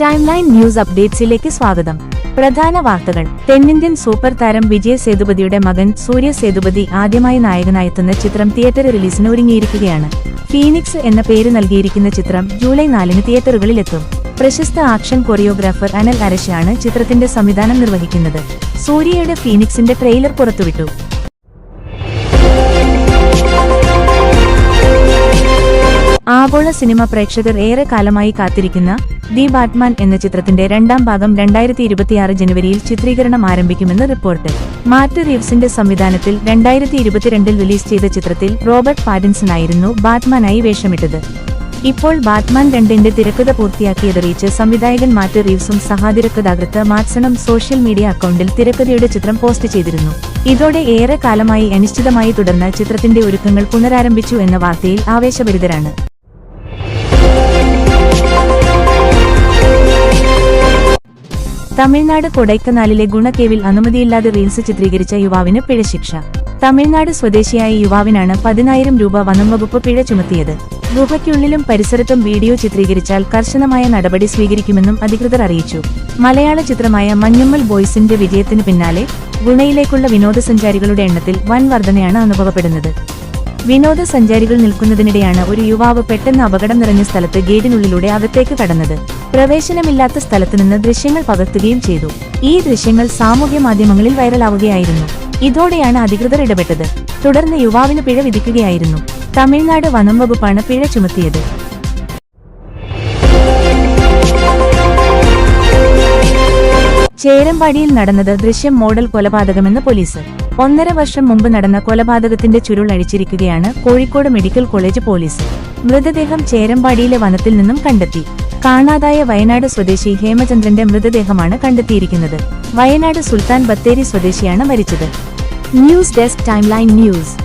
Time line news അപ്ഡേറ്റ്സിലേക്ക് സ്വാഗതം. പ്രധാന വാർത്തകൾ. തെന്നിന്ത്യൻ സൂപ്പർ താരം വിജയ് സേതുപതിയുടെ മകൻ സൂര്യ സേതുപതി ആദ്യമായി നായകനായെത്തുന്ന ചിത്രം തിയേറ്റർ റിലീസിന് ഒരുങ്ങിയിരിക്കുകയാണ്. ഫീനിക്സ് എന്ന പേര് നൽകിയിരിക്കുന്ന ചിത്രം ജൂലൈ നാലിന് തിയേറ്ററുകളിലെത്തും. പ്രശസ്ത ആക്ഷൻ കൊറിയോഗ്രാഫർ അനൽ അരശയാണ് ചിത്രത്തിന്റെ സംവിധാനം നിർവഹിക്കുന്നത്. സൂര്യയുടെ ഫീനിക്സിന്റെ ട്രെയിലർ പുറത്തുവിട്ടു. ആഗോള സിനിമ പ്രേക്ഷകർ ഏറെ കാലമായി കാത്തിരിക്കുന്ന ദി ബാറ്റ്മാൻ എന്ന ചിത്രത്തിന്റെ രണ്ടാം ഭാഗം രണ്ടായിരത്തി ഇരുപത്തിയാറ് ജനുവരിയിൽ ചിത്രീകരണം ആരംഭിക്കുമെന്ന് റിപ്പോർട്ട്. മാറ്റ് റീവ്സിന്റെ സംവിധാനത്തിൽ രണ്ടായിരത്തി ഇരുപത്തിരണ്ടിൽ റിലീസ് ചെയ്ത ചിത്രത്തിൽ റോബർട്ട് പാഡിൻസണായിരുന്നു ബാറ്റ്മാനായി വേഷമിട്ടത്. ഇപ്പോൾ ബാറ്റ്മാൻ രണ്ടിന്റെ തിരക്കഥ പൂർത്തിയാക്കിയതറിയിച്ച് സംവിധായകൻ മാറ്റ് റീവ്സും സഹാതിരക്കഥാകൃത്ത് മാറ്റ്സണും സോഷ്യൽ മീഡിയ അക്കൗണ്ടിൽ തിരക്കഥയുടെ ചിത്രം പോസ്റ്റ് ചെയ്തിരുന്നു. ഇതോടെ ഏറെ കാലമായി അനിശ്ചിതമായി തുടർന്ന ചിത്രത്തിന്റെ ഒരുക്കങ്ങൾ പുനരാരംഭിച്ചു എന്ന വാർത്തയിൽ ആവേശഭരിതരാണ്. തമിഴ്നാട് കൊടൈക്കനാലിലെ ഗുണകേവിൽ അനുമതിയില്ലാതെ റീൽസ് ചിത്രീകരിച്ച യുവാവിന് പിഴശിക്ഷ തമിഴ്നാട് സ്വദേശിയായ യുവാവിനാണ് പതിനായിരം രൂപ വനംവകുപ്പ് പിഴ ചുമത്തിയത്. ഗുഹയ്ക്കുള്ളിലും പരിസരത്തും വീഡിയോ ചിത്രീകരിച്ചാൽ കർശനമായ നടപടി സ്വീകരിക്കുമെന്നും അധികൃതർ അറിയിച്ചു. മലയാള ചിത്രമായ മഞ്ഞുമ്മൽ ബോയ്സിന്റെ വിജയത്തിന് പിന്നാലെ ഗുണയിലേക്കുള്ള വിനോദസഞ്ചാരികളുടെ എണ്ണത്തിൽ വൻ വർധനയാണ് അനുഭവപ്പെടുന്നത്. വിനോദസഞ്ചാരികൾ നിൽക്കുന്നതിനിടെയാണ് ഒരു യുവാവ് പെട്ടെന്ന് അപകടം നിറഞ്ഞ സ്ഥലത്ത് ഗേറ്റിനുള്ളിലൂടെ അകത്തേക്ക് കടന്നത്. പ്രവേശനമില്ലാത്ത സ്ഥലത്തുനിന്ന് ദൃശ്യങ്ങൾ പകർത്തുകയും ചെയ്തു. ഈ ദൃശ്യങ്ങൾ സാമൂഹ്യ മാധ്യമങ്ങളിൽ വൈറലാവുകയായിരുന്നു. ഇതോടെയാണ് അധികൃതർ ഇടപെട്ടത്. തുടർന്ന് യുവാവിന് പിഴ വിധിക്കുകയായിരുന്നു. തമിഴ്നാട് വനം വകുപ്പാണ് പിഴ ചുമത്തിയത്. ചേരമ്പാടിയിൽ നടന്നത് ദൃശ്യം മോഡൽ കൊലപാതകമെന്ന് പോലീസ്. ഒന്നര വർഷം മുമ്പ് നടന്ന കൊലപാതകത്തിന്റെ ചുരുൾ അഴിച്ചിരിക്കുകയാണ് കോഴിക്കോട് മെഡിക്കൽ കോളേജ് പോലീസ്. മൃതദേഹം ചേരമ്പാടിയിലെ വനത്തിൽ നിന്നും കണ്ടെത്തി. കാണാതായ വയനാട് സ്വദേശി ഹേമചന്ദ്രന്റെ മൃതദേഹമാണ് കണ്ടെത്തിയിരിക്കുന്നത്. വയനാട് സുൽത്താൻ ബത്തേരി സ്വദേശിയാണ് മരിച്ചത്. News desk timeline news.